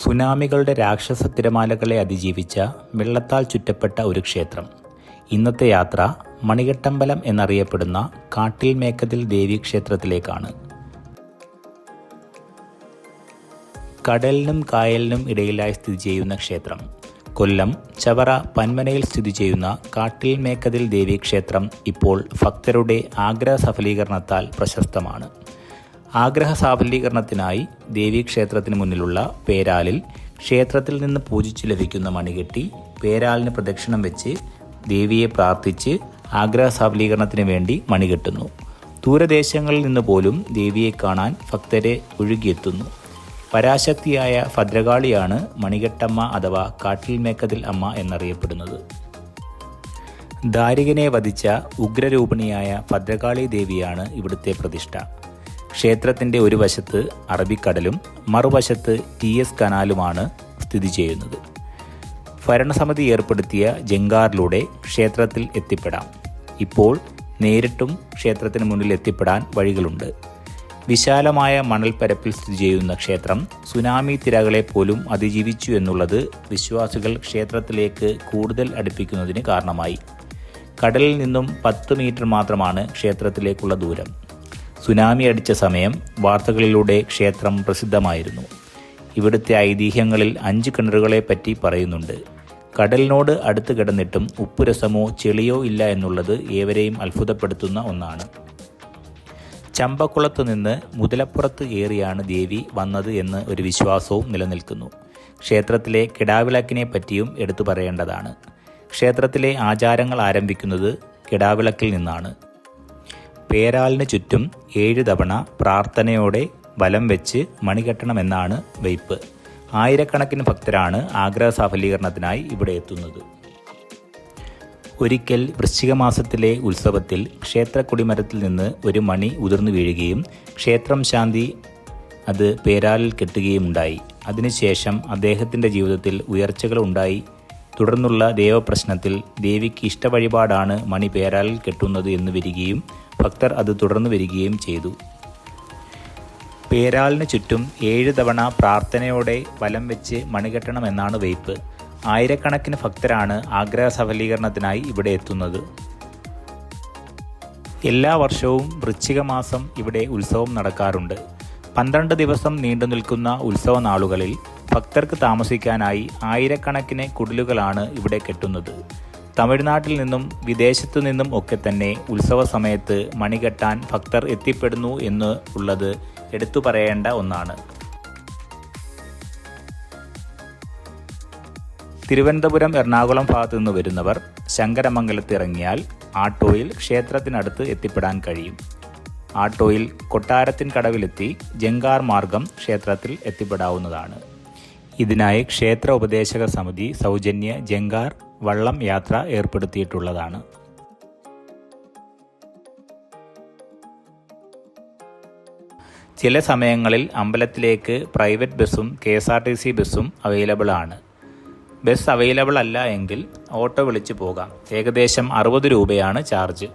സുനാമികളുടെ രാക്ഷസ തിരമാലകളെ അതിജീവിച്ച വെള്ളത്താൽ ചുറ്റപ്പെട്ട ഒരു ക്ഷേത്രം. ഇന്നത്തെ യാത്ര മണികട്ടമ്പലം എന്നറിയപ്പെടുന്ന കാട്ടിൽ മേക്കതിൽ ദേവീക്ഷേത്രത്തിലേക്കാണ്. കടലിനും കായലിനും ഇടയിലായി സ്ഥിതി ചെയ്യുന്ന ക്ഷേത്രം. കൊല്ലം ചവറ പന്മനയിൽ സ്ഥിതി ചെയ്യുന്ന കാട്ടിൽ മേക്കതിൽ ദേവീക്ഷേത്രം ഇപ്പോൾ ഭക്തരുടെ ആഗ്രഹ സഫലീകരണത്താൽ പ്രശസ്തമാണ്. ആഗ്രഹ സാഫല്യീകരണത്തിനായി ദേവീക്ഷേത്രത്തിന് മുന്നിലുള്ള പേരാലിൽ ക്ഷേത്രത്തിൽ നിന്ന് പൂജിച്ചു ലഭിക്കുന്ന മണികെട്ടി പേരാലിന് പ്രദക്ഷിണം വെച്ച് ദേവിയെ പ്രാർത്ഥിച്ച് ആഗ്രഹ സാഫലീകരണത്തിന് വേണ്ടി മണികെട്ടുന്നു ദൂരദേശങ്ങളിൽ നിന്ന് പോലും ദേവിയെ കാണാൻ ഭക്തരെ ഒഴുകിയെത്തുന്നു. പരാശക്തിയായ ഭദ്രകാളിയാണ് മണികെട്ടമ്മ അഥവാ കാട്ടിൽ മേക്കതിൽ അമ്മ എന്നറിയപ്പെടുന്നത്. ദാരികനെ വധിച്ച ഉഗ്രരൂപിണിയായ ഭദ്രകാളി ദേവിയാണ് ഇവിടുത്തെ പ്രതിഷ്ഠ. ക്ഷേത്രത്തിന്റെ ഒരു വശത്ത് അറബിക്കടലും മറുവശത്ത് ടി എസ് കനാലുമാണ് സ്ഥിതി ചെയ്യുന്നത്. ഭരണസമിതി ഏർപ്പെടുത്തിയ ജങ്കാറിലൂടെ ക്ഷേത്രത്തിൽ എത്തിപ്പെടാം. ഇപ്പോൾ നേരിട്ടും ക്ഷേത്രത്തിന് മുന്നിൽ എത്തിപ്പെടാൻ വഴികളുണ്ട്. വിശാലമായ മണൽപ്പരപ്പിൽ സ്ഥിതി ചെയ്യുന്ന ക്ഷേത്രം സുനാമി തിരകളെ പോലും അതിജീവിച്ചു എന്നുള്ളത് വിശ്വാസികൾ ക്ഷേത്രത്തിലേക്ക് കൂടുതൽ അടുപ്പിക്കുന്നതിന് കാരണമായി. കടലിൽ നിന്നും പത്ത് മീറ്റർ മാത്രമാണ് ക്ഷേത്രത്തിലേക്കുള്ള ദൂരം. സുനാമി അടിച്ച സമയം വാർത്തകളിലൂടെ ക്ഷേത്രം പ്രസിദ്ധമായിരുന്നു. ഇവിടുത്തെ ഐതിഹ്യങ്ങളിൽ അഞ്ച് കിണറുകളെ പറ്റി പറയുന്നുണ്ട്. കടലിനോട് അടുത്ത് കിടന്നിട്ടും ഉപ്പുരസമോ ചെളിയോ ഇല്ല എന്നുള്ളത് ഏവരെയും അത്ഭുതപ്പെടുത്തുന്ന ഒന്നാണ്. ചമ്പക്കുളത്ത് നിന്ന് മുതലപ്പുറത്ത് ഏറിയാണ് ദേവി വന്നത് എന്ന് ഒരു വിശ്വാസവും നിലനിൽക്കുന്നു. ക്ഷേത്രത്തിലെ കിടാവിളക്കിനെ പറ്റിയും എടുത്തു പറയേണ്ടതാണ്. ക്ഷേത്രത്തിലെ ആചാരങ്ങൾ ആരംഭിക്കുന്നത് കിടാവിളക്കിൽ നിന്നാണ്. പേരാലിന് ചുറ്റും ഏഴ് തവണ പ്രാർത്ഥനയോടെ വലം വെച്ച് മണികെട്ടണമെന്നാണ് വയ്പ് ആയിരക്കണക്കിന് ഭക്തരാണ് ആഗ്രഹ സാഫലീകരണത്തിനായി ഇവിടെ എത്തുന്നത്. ഒരിക്കൽ വൃശ്ചിക മാസത്തിലെ ഉത്സവത്തിൽ ക്ഷേത്ര കൊടിമരത്തിൽ നിന്ന് ഒരു മണി ഉതിർന്നു വീഴുകയും ക്ഷേത്രം ശാന്തി അത് പേരാലിൽ കെട്ടുകയും ഉണ്ടായി അതിനുശേഷം അദ്ദേഹത്തിന്റെ ജീവിതത്തിൽ ഉയർച്ചകൾ ഉണ്ടായി തുടർന്നുള്ള ദേവപ്രശ്നത്തിൽ ദേവിക്ക് ഇഷ്ടവഴിപാടാണ് മണി പേരാലിൽ കെട്ടുന്നത് എന്ന് വരികയും ഭക്തർ അത് തുടർന്നു വരികയും ചെയ്തു. പേരാലിന് ചുറ്റും ഏഴ് തവണ പ്രാർത്ഥനയോടെ വലം വെച്ച് മണികെട്ടണമെന്നാണ് വയ്പ് ആയിരക്കണക്കിന് ഭക്തരാണ് ആഗ്രഹ സഫലീകരണത്തിനായി ഇവിടെ എത്തുന്നത്. എല്ലാ വർഷവും വൃശ്ചിക മാസം ഇവിടെ ഉത്സവം നടക്കാറുണ്ട്. പന്ത്രണ്ട് ദിവസം നീണ്ടു നിൽക്കുന്ന ഉത്സവ നാളുകളിൽ ഭക്തർക്ക് താമസിക്കാനായി ആയിരക്കണക്കിന് കുടിലുകളാണ് ഇവിടെ കെട്ടുന്നത്. തമിഴ്നാട്ടിൽ നിന്നും വിദേശത്തു നിന്നും ഒക്കെ തന്നെ ഉത്സവ സമയത്ത് മണികെട്ടാൻ ഭക്തർ എത്തിപ്പെടുന്നു എന്ന് ഉള്ളത് എടുത്തു പറയേണ്ട ഒന്നാണ്. തിരുവനന്തപുരം എറണാകുളം ഭാഗത്തു നിന്ന് വരുന്നവർ ശങ്കരമംഗലത്ത് ഇറങ്ങിയാൽ ആട്ടോയിൽ ക്ഷേത്രത്തിനടുത്ത് എത്തിപ്പെടാൻ കഴിയും. ആട്ടോയിൽ കൊട്ടാരത്തിൻ കടവിലെത്തി ജങ്കാർ മാർഗം ക്ഷേത്രത്തിൽ എത്തിപ്പെടാവുന്നതാണ്. ഇതിനായി ക്ഷേത്ര ഉപദേശക സമിതി സൗജന്യ ജങ്കാർ വള്ളം യാത്ര ഏർപ്പെടുത്തിയിട്ടുള്ളതാണ്. ചില സമയങ്ങളിൽ അമ്പലത്തിലേക്ക് പ്രൈവറ്റ് ബസ്സും K S R T C ബസ്സും അവൈലബിൾ ആണ്. ബസ് അവൈലബിൾ അല്ല എങ്കിൽ ഓട്ടോ വിളിച്ചു പോകാം. ഏകദേശം അറുപത് രൂപയാണ് ചാർജ്.